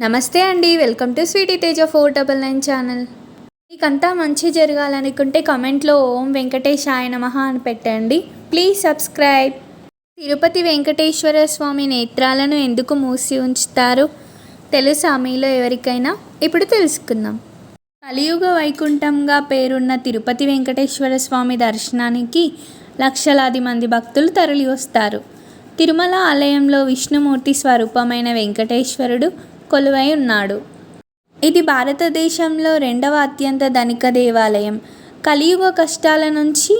నమస్తే అండి welcome to Sweety Teja four double nine channel మీకంతా మంచి జరగాలనుకుంటే కమెంట్లో ఓం వెంకటేశాయ నమః అని పెట్టండి. ప్లీజ్ సబ్స్క్రైబ్ తిరుపతి వెంకటేశ్వర స్వామి నేత్రాలను ఎందుకు మూసి ఉంచుతారు? తెలుసా మీలో ఎవరికైనా? ఇప్పుడు తెలుసుకుందాం. కలియుగ వైకుంఠంగా పేరున్న తిరుపతి వెంకటేశ్వర స్వామి దర్శనానికి లక్షలాది మంది భక్తులు తరలి వస్తారు తిరుమల ఆలయంలో విష్ణుమూర్తి స్వరూపమైన వెంకటేశ్వరుడు కొలువై ఉన్నాడు. ఇది భారతదేశంలో రెండవ అత్యంత ధనిక దేవాలయం. కలియుగ కష్టాల నుంచి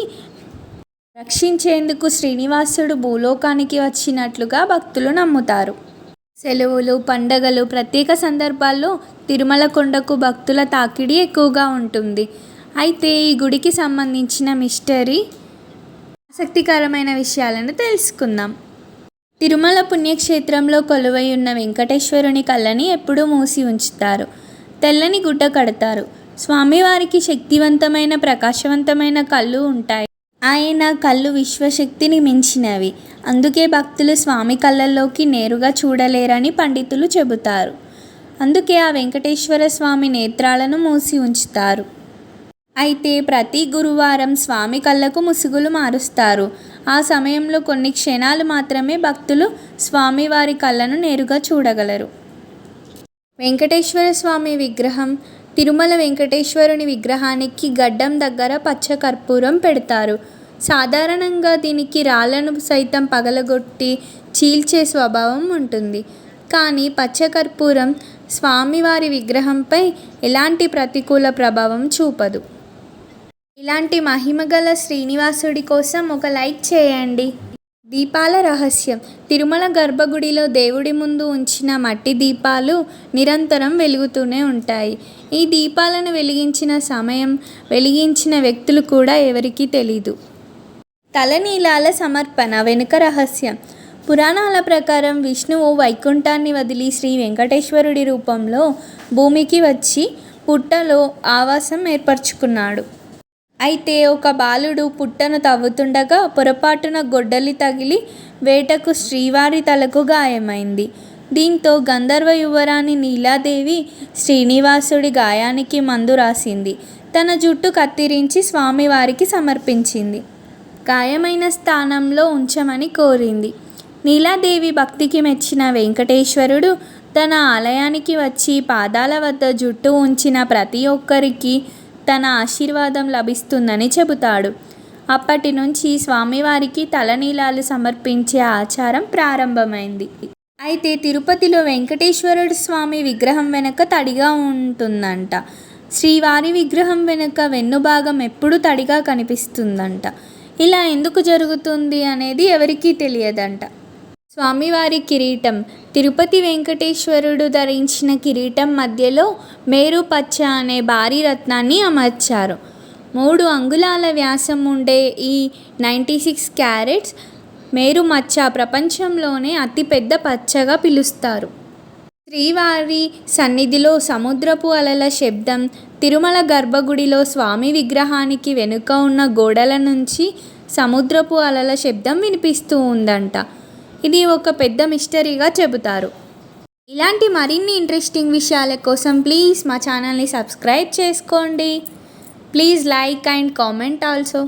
రక్షించేందుకు శ్రీనివాసుడు భూలోకానికి వచ్చినట్లుగా భక్తులు నమ్ముతారు. సెలవులు పండగలు ప్రత్యేక సందర్భాల్లో తిరుమల కొండకు భక్తుల తాకిడి ఎక్కువగా ఉంటుంది. అయితే ఈ గుడికి సంబంధించిన మిస్టరీ ఆసక్తికరమైన విషయాలను తెలుసుకుందాం. తిరుమల పుణ్యక్షేత్రంలో కొలువై ఉన్న వెంకటేశ్వరుని కళ్ళని ఎప్పుడూ మూసి ఉంచుతారు. తెల్లని గుడ్డ కడతారు. స్వామివారికి శక్తివంతమైన ప్రకాశవంతమైన కళ్ళు ఉంటాయి. ఆయన కళ్ళు విశ్వశక్తిని మించినవి. అందుకే భక్తులు స్వామి కళ్ళల్లోకి నేరుగా చూడలేరని పండితులు చెబుతారు. అందుకే ఆ వెంకటేశ్వర స్వామి నేత్రాలను మూసి ఉంచుతారు. అయితే ప్రతి గురువారం స్వామి కళ్ళకు ముసుగులు మారుస్తారు. ఆ సమయంలో కొన్ని క్షణాలు మాత్రమే భక్తులు స్వామివారి కళ్ళను నేరుగా చూడగలరు. వెంకటేశ్వర స్వామి విగ్రహం తిరుమల వెంకటేశ్వరుని విగ్రహానికి గడ్డం దగ్గర పచ్చ కర్పూరం పెడతారు. సాధారణంగా దీనికి రాళ్ళను సైతం పగలగొట్టి చీల్చే స్వభావం ఉంటుంది. కానీ పచ్చ కర్పూరం స్వామివారి విగ్రహంపై ఎలాంటి ప్రతికూల ప్రభావం చూపదు. ఇలాంటి మహిమగల శ్రీనివాసుడి కోసం ఒక లైక్ చేయండి. దీపాల రహస్యం. తిరుమల గర్భగుడిలో దేవుడి ముందు ఉంచిన మట్టి దీపాలు నిరంతరం వెలుగుతూనే ఉంటాయి. ఈ దీపాలను వెలిగించిన సమయం వెలిగించిన వ్యక్తులు కూడా ఎవరికీ తెలీదు. తలనీలాల సమర్పణ వెనుక రహస్యం. పురాణాల ప్రకారం విష్ణువు వైకుంఠాన్ని వదిలి శ్రీ వెంకటేశ్వరుడి రూపంలో భూమికి వచ్చి పుట్టలో ఆవాసం ఏర్పరచుకున్నాడు. అయితే ఒక బాలుడు పుట్టను తవ్వుతుండగా పొరపాటున గొడ్డలి తగిలి వేటకు శ్రీవారి తలకు గాయమైంది. దీంతో గంధర్వ యువరాణి నీలాదేవి శ్రీనివాసుడి గాయానికి మందు రాసింది. తన జుట్టు కత్తిరించి స్వామివారికి సమర్పించింది. గాయమైన స్థానంలో ఉంచమని కోరింది. నీలాదేవి భక్తికి మెచ్చిన వెంకటేశ్వరుడు తన ఆలయానికి వచ్చి పాదాల వద్ద జుట్టు ఉంచిన ప్రతి ఒక్కరికి తన ఆశీర్వాదం లభిస్తుందని చెబుతాడు. అప్పటి నుంచి స్వామివారికి తలనీలాలు సమర్పించే ఆచారం ప్రారంభమైంది. అయితే తిరుపతిలో వెంకటేశ్వరుడు స్వామి విగ్రహం వెనుక తడిగా ఉంటుందంట. శ్రీవారి విగ్రహం వెనుక వెన్నుభాగం ఎప్పుడూ తడిగా కనిపిస్తుందంట. ఇలా ఎందుకు జరుగుతుంది అనేది ఎవరికీ తెలియదంట. స్వామివారి కిరీటం. తిరుపతి వెంకటేశ్వరుడు ధరించిన కిరీటం మధ్యలో మేరు పచ్చ అనే భారీ రత్నాన్ని అమర్చారు. మూడు అంగుళాల వ్యాసం ఉండే ఈ నైంటీ సిక్స్ క్యారెట్స్ మేరు మచ్చ ప్రపంచంలోనే అతిపెద్ద పచ్చగా పిలుస్తారు. శ్రీవారి సన్నిధిలో సముద్రపు అలల శబ్దం తిరుమల గర్భగుడిలో స్వామి విగ్రహానికి వెనుక ఉన్న గోడల నుంచి సముద్రపు అలల శబ్దం వినిపిస్తూ ఉందంట. ఇది ఒక పెద్ద మిస్టరీగా చెబుతారు. ఇలాంటి మరిన్ని ఇంట్రెస్టింగ్ విషయాల కోసం ప్లీజ్ మా ఛానల్ని సబ్స్క్రైబ్ చేసుకోండి. Please like and comment also.